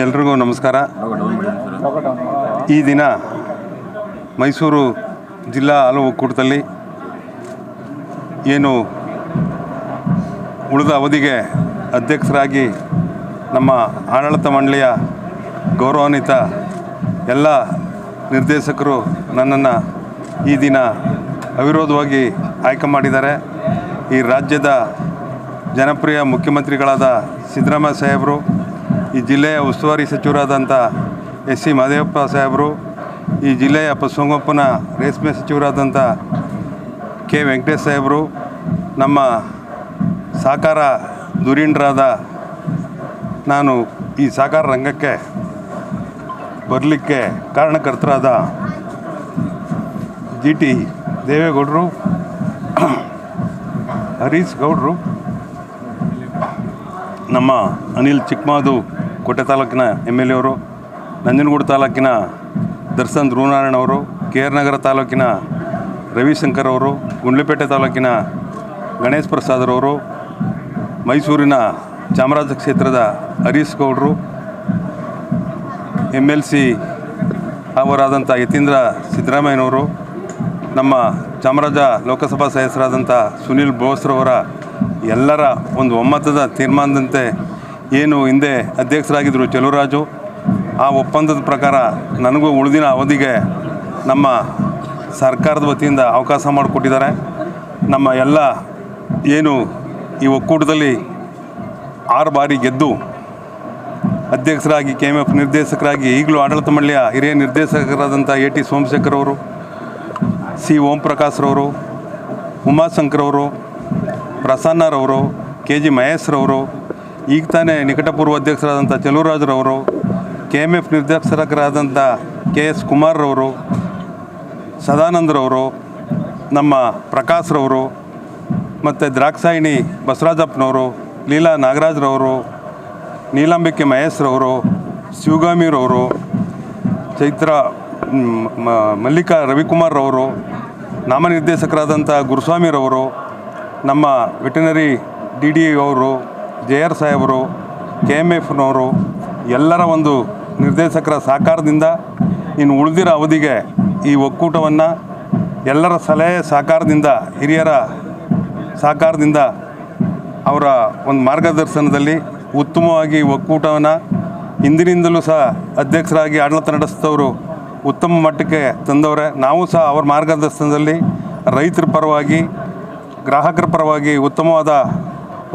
ಎಲ್ರಿಗೂ ನಮಸ್ಕಾರ. ಈ ದಿನ ಮೈಸೂರು ಜಿಲ್ಲಾ ಹಾಲು ಒಕ್ಕೂಟದಲ್ಲಿ ಏನು ಉಳಿದ ಅವಧಿಗೆ ಅಧ್ಯಕ್ಷರಾಗಿ ನಮ್ಮ ಆಡಳಿತ ಮಂಡಳಿಯ ಗೌರವಾನ್ವಿತ ಎಲ್ಲ ನಿರ್ದೇಶಕರು ನನ್ನನ್ನು ಈ ದಿನ ಅವಿರೋಧವಾಗಿ ಆಯ್ಕೆ ಮಾಡಿದ್ದಾರೆ. ಈ ರಾಜ್ಯದ ಜನಪ್ರಿಯ ಮುಖ್ಯಮಂತ್ರಿಗಳಾದ ಸಿದ್ದರಾಮಯ್ಯ ಸಾಹೇಬರು ಈ ಜಿಲ್ಲೆಯ ಉಸ್ತುವಾರಿ ಸಚಿವರಾದಂಥ ಎಸ್ ಸಿ ಮಾದೇವಪ್ಪ ಸಾಹೇಬರು, ಈ ಜಿಲ್ಲೆಯ ಪಶುಸಂಗೋಪನಾ ರೇಷ್ಮೆ ಸಚಿವರಾದಂಥ ಕೆ ವೆಂಕಟೇಶ್ ಸಾಹೇಬರು, ನಮ್ಮ ಸಾಕಾರ ಧುರೀಣರಾದ ನಾನು ಈ ಸಾಕಾರ ರಂಗಕ್ಕೆ ಬರಲಿಕ್ಕೆ ಕಾರಣಕರ್ತರಾದ ಜಿ ಟಿ ದೇವೇಗೌಡರು, ಹರೀಶ್ ಗೌಡರು, ನಮ್ಮ ಅನಿಲ್ ಚಿಕ್ಕಮಾದು ಕೋಟೆ ತಾಲೂಕಿನ ಎಂ ಎಲ್ ಎವರು ನಂಜನಗೂಡು ತಾಲೂಕಿನ ದರ್ಶನ್ ಧ್ರುವನಾರಾಯಣ ಅವರು, ಕೆ ಆರ್ ನಗರ ತಾಲೂಕಿನ ರವಿಶಂಕರ್ ಅವರು, ಗುಂಡ್ಲುಪೇಟೆ ತಾಲೂಕಿನ ಗಣೇಶ್ ಪ್ರಸಾದ್ರವರು ಮೈಸೂರಿನ ಚಾಮರಾಜ ಕ್ಷೇತ್ರದ ಹರೀಶ್ ಗೌಡರು, ಎಂ ಎಲ್ ಸಿ ಅವರಾದಂಥ ಯತೀಂದ್ರ ಸಿದ್ದರಾಮಯ್ಯನವರು, ನಮ್ಮ ಚಾಮರಾಜ ಲೋಕಸಭಾ ಸದಸ್ಯರಾದಂಥ ಸುನಿಲ್ ಬೋಸ್ರವರ ಎಲ್ಲರ ಒಂದು ಒಮ್ಮತದ ತೀರ್ಮಾನದಂತೆ ಏನು ಹಿಂದೆ ಅಧ್ಯಕ್ಷರಾಗಿದ್ದರು ಚೆಲುವರಾಜು, ಆ ಒಪ್ಪಂದದ ಪ್ರಕಾರ ನನಗೂ ಉಳಿದಿನ ಅವಧಿಗೆ ನಮ್ಮ ಸರ್ಕಾರದ ವತಿಯಿಂದ ಅವಕಾಶ ಮಾಡಿಕೊಟ್ಟಿದ್ದಾರೆ. ನಮ್ಮ ಎಲ್ಲ ಏನು ಈ ಒಕ್ಕೂಟದಲ್ಲಿ ಆರು ಬಾರಿ ಗೆದ್ದು ಅಧ್ಯಕ್ಷರಾಗಿ ಕೆ ಎಂ ಎಫ್ ನಿರ್ದೇಶಕರಾಗಿ, ಈಗಲೂ ಆಡಳಿತ ಮಂಡಳಿಯ ಹಿರಿಯ ನಿರ್ದೇಶಕರಾದಂಥ ಎ ಟಿ ಸೋಮಶೇಖರ್ ಅವರು, ಸಿ ಓಂ ಪ್ರಕಾಶ್ರವರು ಉಮಾಶಂಕರವರು ಪ್ರಸನ್ನರವರು, ಕೆ ಜಿ ಮಹೇಶ್ರವರು ಈಗ ತಾನೇ ನಿಕಟಪೂರ್ವ ಅಧ್ಯಕ್ಷರಾದಂಥ ಚಲುವರಾಜರವರು ಕೆ ಎಂ ಎಫ್ ನಿರ್ದೇಶಕರಾದಂಥ ಕೆ ಎಸ್ ಕುಮಾರ್ರವರು, ಸದಾನಂದರವರು, ನಮ್ಮ ಪ್ರಕಾಶ್ರವರು ಮತ್ತು ದ್ರಾಕ್ಷಾಯಿಣಿ ಬಸವರಾಜಪ್ಪನವರು, ಲೀಲಾ ನಾಗರಾಜ್ರವರು, ನೀಲಾಂಬಿಕೆ ಮಹೇಶ್ರವರು, ಶಿವಗಾಮಿರವರು, ಚೈತ್ರ ಮಲ್ಲಿಕಾ ರವಿಕುಮಾರ್ರವರು ನಾಮನಿರ್ದೇಶಕರಾದಂಥ ಗುರುಸ್ವಾಮಿರವರು, ನಮ್ಮ ವೆಟನರಿ ಡಿ ಡಿ ಅವರು ಜೆ ಆರ್ ಸಾಹೇಬರು ಕೆ ಎಂ ಎಫ್ನವರು ಎಲ್ಲರ ಒಂದು ನಿರ್ದೇಶಕರ ಸಹಕಾರದಿಂದ ಇನ್ನು ಉಳಿದಿರೋ ಅವಧಿಗೆ ಈ ಒಕ್ಕೂಟವನ್ನು ಎಲ್ಲರ ಸಲಹೆ ಸಹಕಾರದಿಂದ, ಹಿರಿಯರ ಸಹಕಾರದಿಂದ ಅವರ ಒಂದು ಮಾರ್ಗದರ್ಶನದಲ್ಲಿ ಉತ್ತಮವಾಗಿ ಒಕ್ಕೂಟವನ್ನು ಹಿಂದಿನಿಂದಲೂ ಸಹ ಅಧ್ಯಕ್ಷರಾಗಿ ಆಡಳಿತ ನಡೆಸಿದವರು ಉತ್ತಮ ಮಟ್ಟಕ್ಕೆ ತಂದವರೇ. ನಾವು ಸಹ ಅವರ ಮಾರ್ಗದರ್ಶನದಲ್ಲಿ ರೈತರ ಪರವಾಗಿ, ಗ್ರಾಹಕರ ಪರವಾಗಿ ಉತ್ತಮವಾದ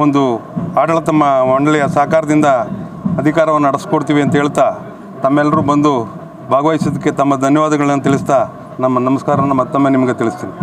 ಒಂದು ಆಡಳಿತ ಮಂಡಳಿಯ ಸಹಕಾರದಿಂದ ಅಧಿಕಾರವನ್ನು ನಡೆಸ್ಕೊಡ್ತೀವಿ ಅಂತ ಹೇಳ್ತಾ ತಮ್ಮೆಲ್ಲರೂ ಬಂದು ಭಾಗವಹಿಸಿದ್ದಕ್ಕೆ ತಮ್ಮ ಧನ್ಯವಾದಗಳನ್ನು ತಿಳಿಸ್ತಾ ನಮ್ಮ ನಮಸ್ಕಾರವನ್ನು ಮತ್ತೊಮ್ಮೆ ನಿಮಗೆ ತಿಳಿಸ್ತೀನಿ.